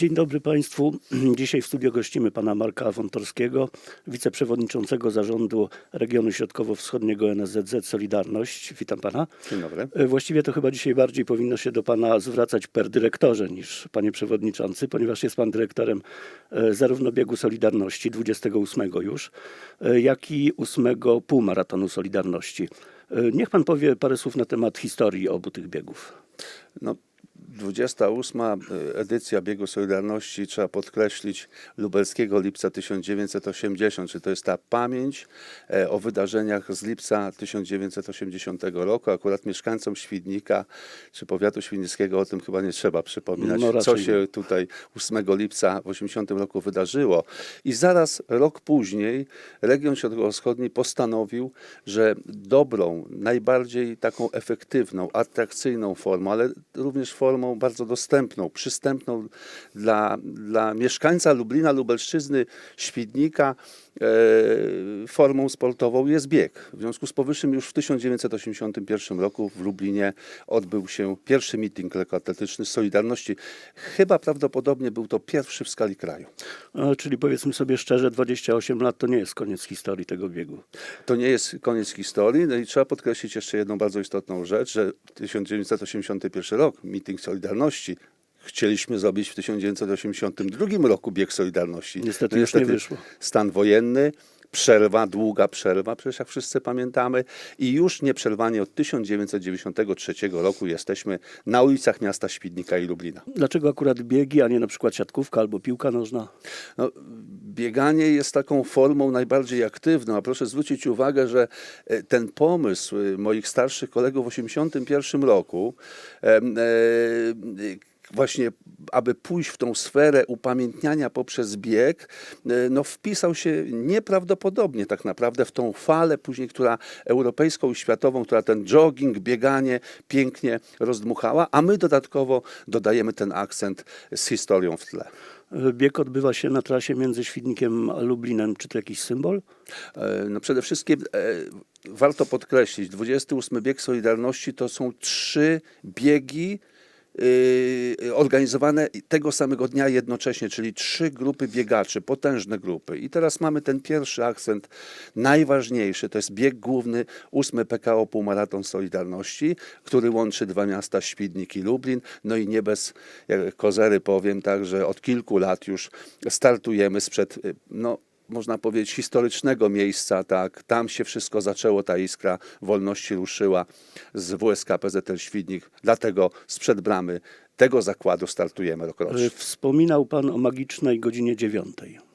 Dzień dobry Państwu. Dzisiaj w studio gościmy pana Marka Wątorskiego, wiceprzewodniczącego zarządu regionu środkowo-wschodniego NSZZ Solidarność. Witam pana. Dzień dobry. E, Właściwie to chyba dzisiaj bardziej powinno się do pana zwracać per dyrektorze niż panie przewodniczący, ponieważ jest pan dyrektorem e, zarówno biegu Solidarności 28 już, e, jak i 8 półmaratonu Solidarności. Niech pan powie parę słów na temat historii obu tych biegów. No, 28. edycja Biegu Solidarności, trzeba podkreślić, lubelskiego lipca 1980, czy to jest ta pamięć e, o wydarzeniach z lipca 1980 roku. Akurat mieszkańcom Świdnika, czy powiatu świdnickiego o tym chyba nie trzeba przypominać, No, co się tutaj 8 lipca w 80 roku wydarzyło. I zaraz rok później region środkowo-wschodni postanowił, że dobrą, najbardziej taką efektywną, atrakcyjną formą, ale również formą bardzo dostępną, przystępną dla, dla mieszkańca Lublina, Lubelszczyzny, Świdnika, formą sportową jest bieg. W związku z powyższym już w 1981 roku w Lublinie odbył się pierwszy meeting lekkoatletyczny Solidarności. Chyba prawdopodobnie był to pierwszy w skali kraju. E, Czyli powiedzmy sobie szczerze, 28 lat to nie jest koniec historii tego biegu. To nie jest koniec historii. No i trzeba podkreślić jeszcze jedną bardzo istotną rzecz, że 1981 rok, meeting Solidarności, chcieliśmy zrobić w 1982 roku bieg Solidarności. Niestety No już nie wyszło. Stan wojenny, przerwa, długa przerwa, przecież jak wszyscy pamiętamy. I już nieprzerwanie od 1993 roku jesteśmy na ulicach miasta Świdnika i Lublina. Dlaczego akurat biegi, a nie na przykład siatkówka albo piłka nożna? No, bieganie jest taką formą najbardziej aktywną, a proszę zwrócić uwagę, że e, ten pomysł e, moich starszych kolegów w 1981 roku, e, właśnie aby pójść w tą sferę upamiętniania poprzez bieg, e, no wpisał się nieprawdopodobnie tak naprawdę w tą falę później, która europejską i światową, która ten jogging, bieganie pięknie rozdmuchała, a my dodatkowo dodajemy ten akcent z historią w tle. Bieg odbywa się na trasie między Świdnikiem a Lublinem. Czy to jakiś symbol? E, No przede wszystkim e, warto podkreślić, 28 bieg Solidarności to są trzy biegi organizowane tego samego dnia jednocześnie, czyli trzy grupy biegaczy, potężne grupy. I teraz mamy ten pierwszy akcent, najważniejszy, to jest bieg główny, 8 PKO Półmaraton Solidarności, który łączy dwa miasta, Świdnik i Lublin. No i nie bez jak kozery powiem, tak, że od kilku lat już startujemy sprzed, e, no można powiedzieć, historycznego miejsca, tak, tam się wszystko zaczęło, ta iskra wolności ruszyła z WSK PZL Świdnik, dlatego sprzed bramy tego zakładu startujemy rokrocznie. Wspominał pan o magicznej godzinie dziewiątej.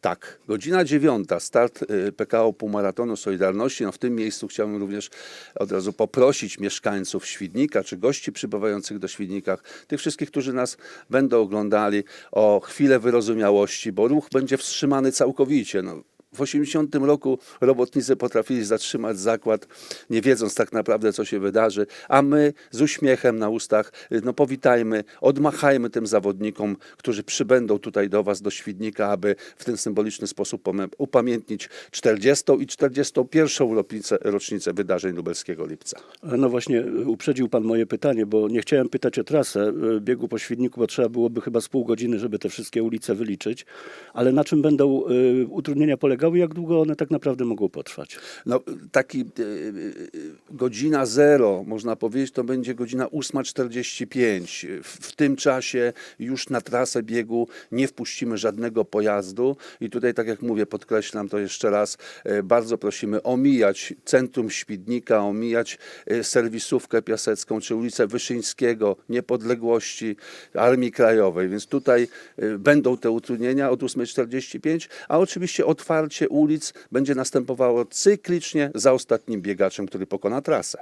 Tak, godzina dziewiąta, start y, PKO Półmaratonu Solidarności. No w tym miejscu chciałbym również od razu poprosić mieszkańców Świdnika, czy gości przybywających do Świdnikach, tych wszystkich, którzy nas będą oglądali, o chwilę wyrozumiałości, bo ruch będzie wstrzymany całkowicie. No, w 80 roku robotnicy potrafili zatrzymać zakład, nie wiedząc tak naprawdę, co się wydarzy, a my z uśmiechem na ustach, no powitajmy, odmachajmy tym zawodnikom, którzy przybędą tutaj do Was, do Świdnika, aby w ten symboliczny sposób upamiętnić 40. i 41. rocznicę, rocznicę wydarzeń lubelskiego lipca. No właśnie, uprzedził pan moje pytanie, bo nie chciałem pytać o trasę e, biegu po Świdniku, bo trzeba byłoby chyba z pół godziny, żeby te wszystkie ulice wyliczyć. Ale na czym będą e, utrudnienia polegały jak długo one tak naprawdę mogą potrwać? No, taki y, y, godzina zero, można powiedzieć, to będzie godzina 8.45. W, tym czasie już na trasę biegu nie wpuścimy żadnego pojazdu i tutaj, tak jak mówię, podkreślam to jeszcze raz, e, bardzo prosimy omijać centrum Świdnika, omijać e, serwisówkę piasecką czy ulicę Wyszyńskiego, Niepodległości, Armii Krajowej, więc tutaj e, będą te utrudnienia od 8.45, a oczywiście otwarcie ulic będzie następowało cyklicznie za ostatnim biegaczem, który pokona trasę.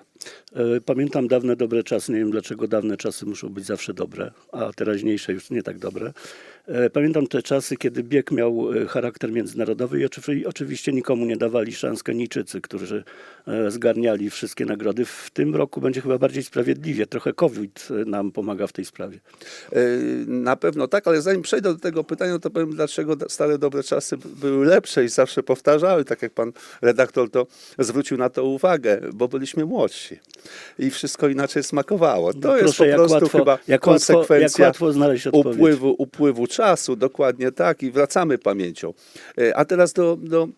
E, Pamiętam dawne dobre czasy, nie wiem dlaczego dawne czasy muszą być zawsze dobre, a teraźniejsze już nie tak dobre. E, Pamiętam te czasy, kiedy bieg miał e, charakter międzynarodowy i oczywi- oczywiście nikomu nie dawali szans Kenijczycy, którzy e, zgarniali wszystkie nagrody. W tym roku będzie chyba bardziej sprawiedliwie. Trochę COVID nam pomaga w tej sprawie. Na pewno tak, ale zanim przejdę do tego pytania, to powiem, dlaczego stare dobre czasy były lepsze i zawsze powtarzały, tak jak pan redaktor to zwrócił na to uwagę, bo byliśmy młodsi i wszystko inaczej smakowało. To jest No Proszę, po jak prostu łatwo- chyba jak łatwo- konsekwencja jak łatwo znaleźć odpowiedź. upływu, upływu czasu, dokładnie tak i wracamy pamięcią. E, A teraz do, do,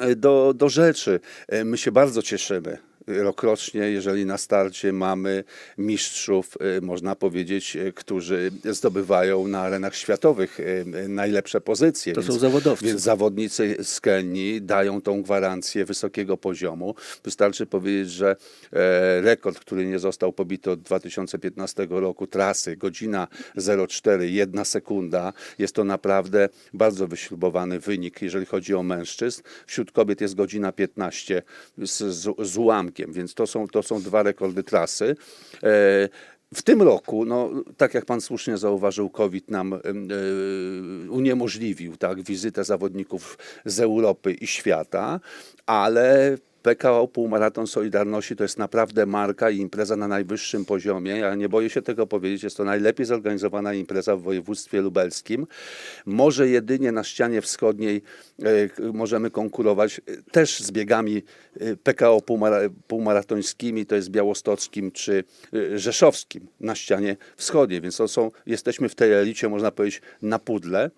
e, do, do rzeczy. E, My się bardzo cieszymy rokrocznie, jeżeli na starcie mamy mistrzów, e, można powiedzieć, e, którzy zdobywają na arenach światowych e, najlepsze pozycje. To są zawodowcy. Więc zawodnicy z Kenii dają tą gwarancję wysokiego poziomu. Wystarczy powiedzieć, że e, rekord, który nie został pobity od 2015 roku trasy, godzina 04, 1 sekunda, jest to naprawdę bardzo wyśrubowany wynik, jeżeli chodzi o mężczyzn. Wśród kobiet jest godzina 15 z, z, z ułamkiem, więc to są, to są dwa rekordy trasy. E, w tym roku, no, tak jak pan słusznie zauważył, COVID nam e, uniemożliwił tak, wizytę zawodników z Europy i świata, ale PKO Półmaraton Solidarności to jest naprawdę marka i impreza na najwyższym poziomie. Ja nie boję się tego powiedzieć. Jest to najlepiej zorganizowana impreza w województwie lubelskim. Może jedynie na ścianie wschodniej e, możemy konkurować e, też z biegami e, PKO półmara, półmaratońskimi, to jest białostockim czy rzeszowskim na ścianie wschodniej. Więc to są, jesteśmy w tej elicie, można powiedzieć, na pudle.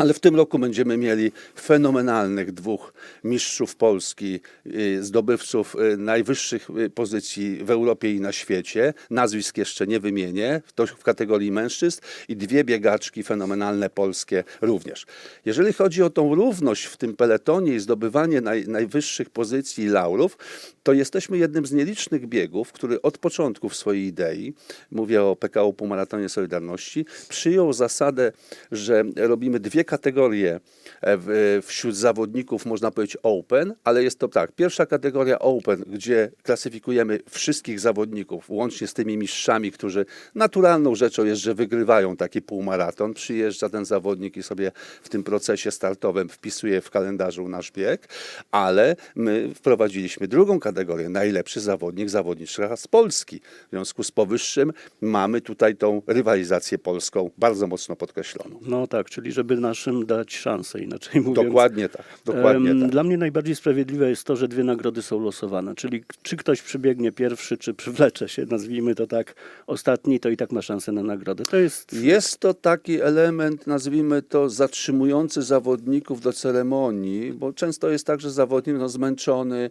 Ale w tym roku będziemy mieli fenomenalnych dwóch mistrzów Polski, y, zdobywców y, najwyższych y, pozycji w Europie i na świecie. Nazwisk jeszcze nie wymienię, to w kategorii mężczyzn i dwie biegaczki fenomenalne polskie również. Jeżeli chodzi o tą równość w tym peletonie i zdobywanie naj, najwyższych pozycji laurów, to jesteśmy jednym z nielicznych biegów, który od początku w swojej idei, mówię o PKO Półmaratonie Solidarności, przyjął zasadę, że robimy dwie kategorie e, w, wśród zawodników, można powiedzieć open, ale jest to tak, pierwsza kategoria open, gdzie klasyfikujemy wszystkich zawodników, łącznie z tymi mistrzami, którzy naturalną rzeczą jest, że wygrywają taki półmaraton. Przyjeżdża ten zawodnik i sobie w tym procesie startowym wpisuje w kalendarzu nasz bieg, ale my wprowadziliśmy drugą kategorię, najlepszy zawodnik, zawodniczka z Polski. W związku z powyższym mamy tutaj tą rywalizację polską bardzo mocno podkreśloną. No tak, czyli żeby naszym dać szansę, inaczej mówiąc. Dokładnie tak. Dokładnie tak. Dla mnie najbardziej sprawiedliwe jest to, że dwie nagrody są losowane, czyli czy ktoś przybiegnie pierwszy, czy przywlecze się, nazwijmy to tak, ostatni, to i tak ma szansę na nagrodę. To jest Jest to taki element, nazwijmy to, zatrzymujący zawodników do ceremonii, bo często jest tak, że zawodnik no, zmęczony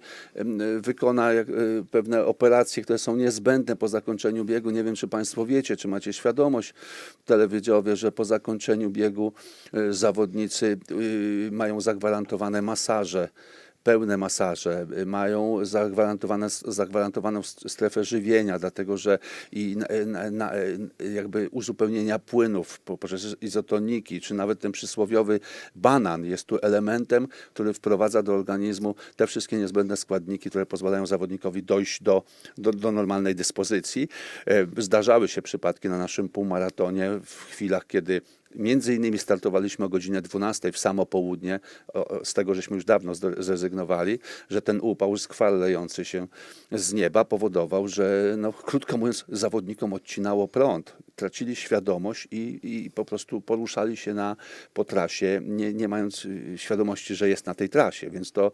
wykona e, pewne operacje, które są niezbędne po zakończeniu biegu. Nie wiem, czy Państwo wiecie, czy macie świadomość, telewidzowie, że po zakończeniu biegu e, zawodnicy y, mają zagwarantowane masaże pełne masaże, mają zagwarantowane, zagwarantowaną strefę żywienia, dlatego że i na, na, jakby uzupełnienia płynów poprzez izotoniki, czy nawet ten przysłowiowy banan jest tu elementem, który wprowadza do organizmu te wszystkie niezbędne składniki, które pozwalają zawodnikowi dojść do, do, do normalnej dyspozycji. E, Zdarzały się przypadki na naszym półmaratonie w chwilach, kiedy Między innymi startowaliśmy o godzinie 12 w samo południe, z tego żeśmy już dawno zrezygnowali, że ten upał skwarlejący się z nieba powodował, że no, krótko mówiąc zawodnikom odcinało prąd. Tracili świadomość i, i po prostu poruszali się na, po trasie, nie, nie mając y, świadomości, że jest na tej trasie. Więc to,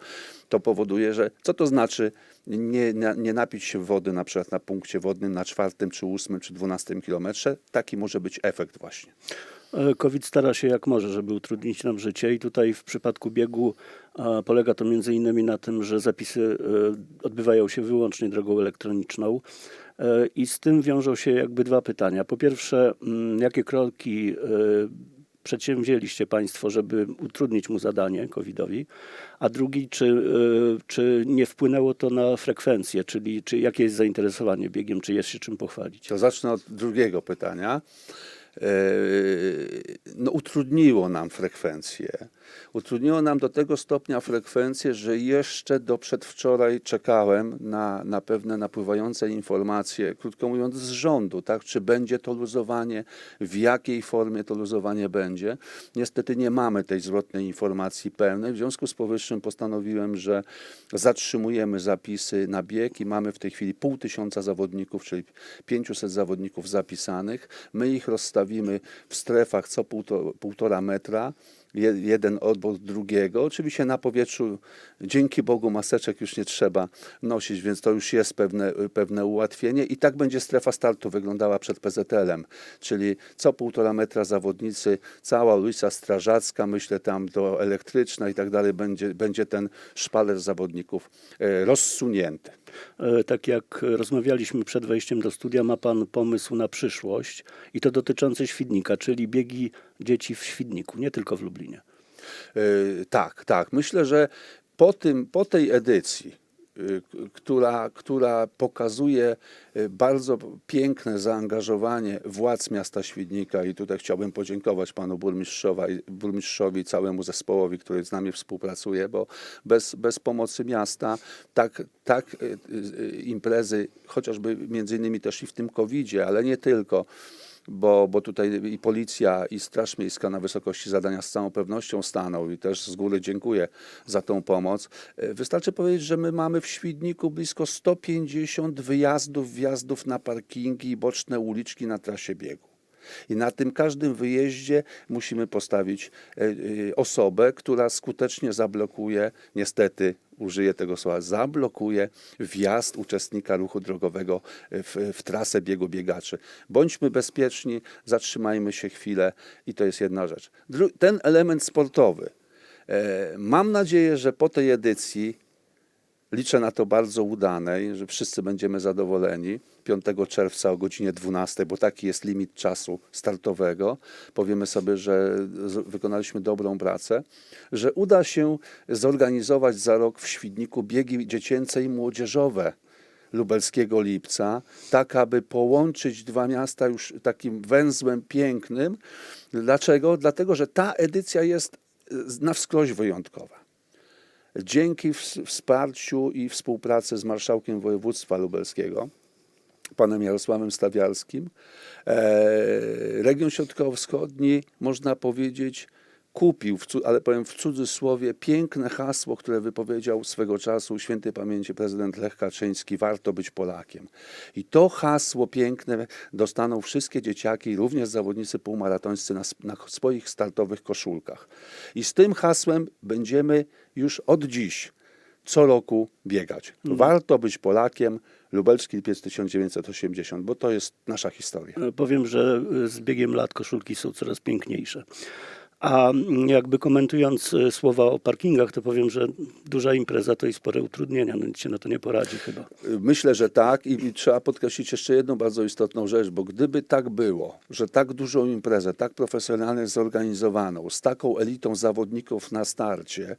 to powoduje, że co to znaczy nie, nie, napić się wody na przykład na punkcie wodnym na czwartym, czy ósmym, czy dwunastym kilometrze? Taki może być efekt właśnie. E, COVID stara się jak może, żeby utrudnić nam życie i tutaj w przypadku biegu polega to między innymi na tym, że zapisy e, odbywają się wyłącznie drogą elektroniczną i z tym wiążą się jakby dwa pytania. Po pierwsze, mm, jakie kroki e, przedsięwzięliście Państwo, żeby utrudnić mu zadanie COVID-owi, a drugi, czy, e, czy nie wpłynęło to na frekwencję, czyli czy jakie jest zainteresowanie biegiem, czy jest się czym pochwalić? To zacznę od drugiego pytania. E, No, utrudniło nam frekwencję. Utrudniło nam do tego stopnia frekwencję, że jeszcze do przedwczoraj czekałem na, na pewne napływające informacje, krótko mówiąc, z rządu, tak? czy będzie to luzowanie, w jakiej formie to luzowanie będzie. Niestety nie mamy tej zwrotnej informacji pełnej. W związku z powyższym postanowiłem, że zatrzymujemy zapisy na bieg i mamy w tej chwili pół tysiąca zawodników, czyli 500 zawodników zapisanych. My ich rozstawimy w strefach co półto, półtora metra jeden obok drugiego. Oczywiście na powietrzu, dzięki Bogu, maseczek już nie trzeba nosić, więc to już jest pewne, pewne ułatwienie. I tak będzie strefa startu wyglądała przed PZL-em, czyli co półtora metra zawodnicy, cała ulica Strażacka, myślę tam do elektryczna i tak dalej, będzie, będzie ten szpaler zawodników e, rozsunięty. E, Tak jak rozmawialiśmy przed wejściem do studia, ma Pan pomysł na przyszłość i to dotyczący Świdnika, czyli biegi dzieci w Świdniku, nie tylko w Lublinie. Y, Tak, tak. Myślę, że po, tym, po tej edycji, która, która pokazuje y, bardzo piękne zaangażowanie władz miasta Świdnika. I tutaj chciałbym podziękować panu burmistrzowi i całemu zespołowi, który z nami współpracuje, bo bez, bez pomocy miasta tak, tak y, y, imprezy, chociażby między innymi też i w tym covidzie, ale nie tylko, bo, bo tutaj i policja, i Straż Miejska na wysokości zadania z całą pewnością staną i też z góry dziękuję za tą pomoc. E, Wystarczy powiedzieć, że my mamy w Świdniku blisko 150 wyjazdów, wjazdów na parkingi i boczne uliczki na trasie biegu. I na tym każdym wyjeździe musimy postawić e, e, osobę, która skutecznie zablokuje, niestety użyję tego słowa, zablokuje wjazd uczestnika ruchu drogowego w, w trasę biegu biegaczy. Bądźmy bezpieczni, zatrzymajmy się chwilę i to jest jedna rzecz. Dru- ten element sportowy. E, mam nadzieję, że po tej edycji Liczę na to bardzo udanej, że wszyscy będziemy zadowoleni. 5 czerwca o godzinie 12, bo taki jest limit czasu startowego. Powiemy sobie, że wykonaliśmy dobrą pracę, że uda się zorganizować za rok w Świdniku biegi dziecięce i młodzieżowe lubelskiego lipca, tak aby połączyć dwa miasta już takim węzłem pięknym. Dlaczego? Dlatego, że ta edycja jest y, na wskroś wyjątkowa. Dzięki ws- wsparciu i współpracy z marszałkiem województwa lubelskiego, panem Jarosławem Stawiarskim, e, region środkowo-wschodni, można powiedzieć, kupił, ale powiem w cudzysłowie, piękne hasło, które wypowiedział swego czasu świętej pamięci prezydent Lech Kaczyński, warto być Polakiem. I to hasło piękne dostaną wszystkie dzieciaki, również zawodnicy półmaratońscy na, na swoich startowych koszulkach. I z tym hasłem będziemy już od dziś co roku biegać. Warto być Polakiem, Lubelski Lipiec 1980, bo to jest nasza historia. Powiem, że z biegiem lat koszulki są coraz piękniejsze. A jakby komentując e, słowa o parkingach, to powiem, że duża impreza to i spore utrudnienia. No nic się na to nie poradzi chyba. Myślę, że tak i trzeba podkreślić jeszcze jedną bardzo istotną rzecz, bo gdyby tak było, że tak dużą imprezę, tak profesjonalnie zorganizowaną, z taką elitą zawodników na starcie,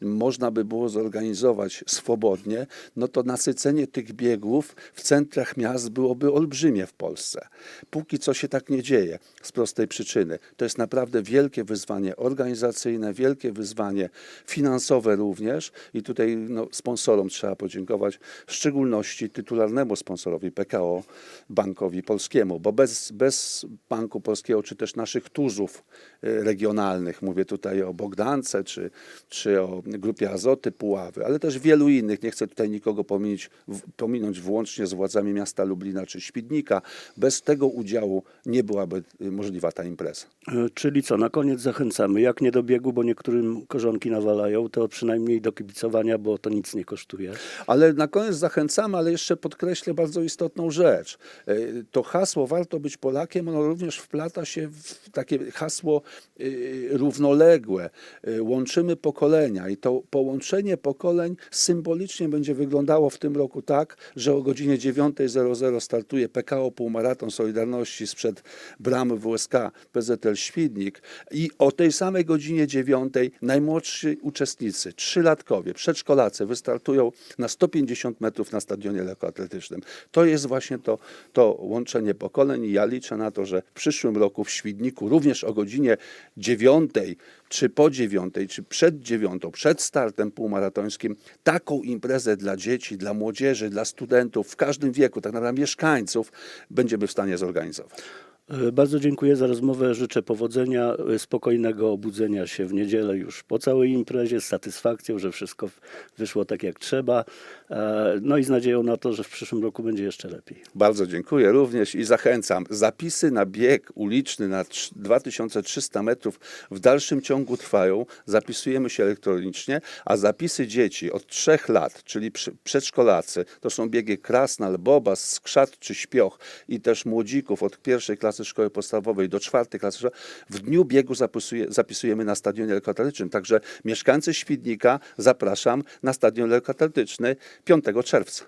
można by było zorganizować swobodnie, no to nasycenie tych biegów w centrach miast byłoby olbrzymie w Polsce. Póki co się tak nie dzieje z prostej przyczyny. To jest naprawdę wielkie wyzwanie organizacyjne, wielkie wyzwanie finansowe również i tutaj no, sponsorom trzeba podziękować, w szczególności tytularnemu sponsorowi PKO, Bankowi Polskiemu, bo bez, bez Banku Polskiego, czy też naszych tuzów e, regionalnych, mówię tutaj o Bogdance, czy, czy o Grupie Azoty Puławy, ale też wielu innych, nie chcę tutaj nikogo pominąć, w, pominąć włącznie z władzami miasta Lublina czy Świdnika, bez tego udziału nie byłaby y, możliwa ta impreza. E, Czyli co, na koniec zachęcamy, jak nie do biegu, bo niektórym korzonki nawalają, to przynajmniej do kibicowania, bo to nic nie kosztuje. Ale na koniec zachęcamy, ale jeszcze podkreślę bardzo istotną rzecz. E, To hasło warto być Polakiem, ono również wplata się w takie hasło e, równoległe. E, Łączymy pokolenia i to połączenie pokoleń symbolicznie będzie wyglądało w tym roku tak, że o godzinie 9.00 startuje PKO Półmaraton Solidarności sprzed bramy WSK PZL Świdnik i o tej samej godzinie dziewiątej najmłodsi uczestnicy, trzylatkowie, przedszkolacy wystartują na 150 metrów na stadionie lekkoatletycznym. To jest właśnie to, to łączenie pokoleń i ja liczę na to, że w przyszłym roku w Świdniku również o godzinie dziewiątej, czy po dziewiątej, czy przed dziewiątą, przed startem półmaratońskim, taką imprezę dla dzieci, dla młodzieży, dla studentów w każdym wieku, tak naprawdę mieszkańców, będziemy w stanie zorganizować. E, Bardzo dziękuję za rozmowę. Życzę powodzenia, e, spokojnego obudzenia się w niedzielę już po całej imprezie, z satysfakcją, że wszystko wyszło tak jak trzeba. E, No i z nadzieją na to, że w przyszłym roku będzie jeszcze lepiej. Bardzo dziękuję również i zachęcam. Zapisy na bieg uliczny na trz- 2300 metrów w dalszym ciągu trwają. Zapisujemy się elektronicznie, a zapisy dzieci od 3 lat, czyli przedszkolacy, to są biegi Krasnal, Bobas, Skrzat czy Śpioch i też młodzików od pierwszej klasy szkoły podstawowej do czwartej klasy. W dniu biegu zapisuje, zapisujemy na stadionie lekkoatletycznym. Także mieszkańcy Świdnika zapraszam na stadion lekkoatletyczny 5 czerwca.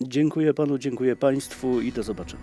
Dziękuję panu, dziękuję państwu i do zobaczenia.